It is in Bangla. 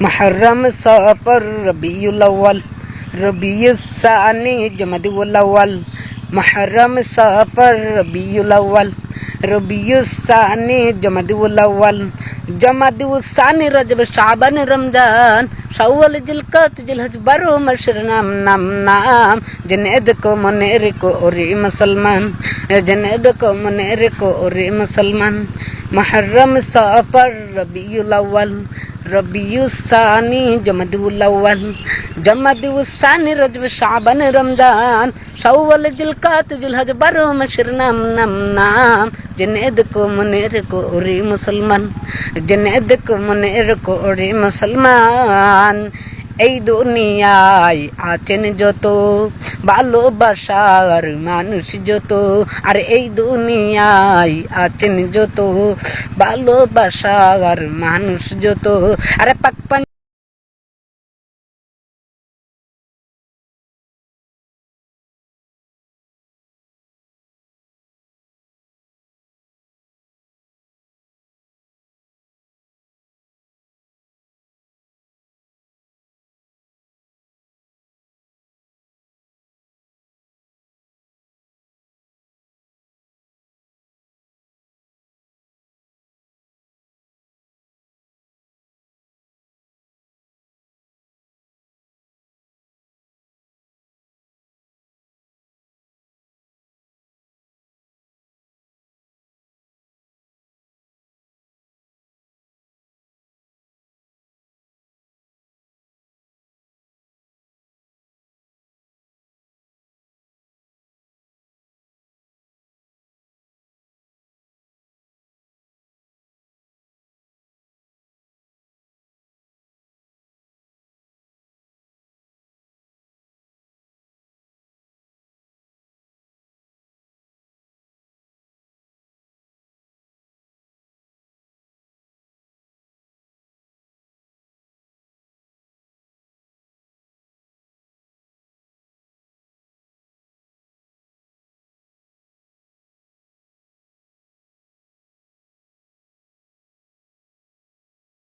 محرم سفر ربيع الأول ربيع الثاني جمادى الأول محرم سفر ربيع الأول ربيع الثاني جمادى الأول جمادى الثاني رجب شعبان رمضان শাওয়াল জিলকাত জিলহজ বারো মাসের নাম নাম নাম জেনে দেখো মনে রেখো ওরে মুসলমান জেনে দেখো মনে রেখো ওরে মুসলমান محرم سفر ربيع الأول রবিউ সানি জমাদুল আউয়াল জমাদুল সানি রজব শাবান, রমজান, শাওয়াল, জিলকাত, জিলহজ, বারো মাসের নাম নাম নাম। জেনে দেখো মনে রেখো ওরে মুসলমান জেনে দেখো মনে রেখো ওরে মুসলমান। এই দুনিয়ায় আছেন যত, ভালোবাসার মানুষ যত, আর এই দুনিয়ায় আছেন যত, ভালোবাসার মানুষ যত, আরে পাক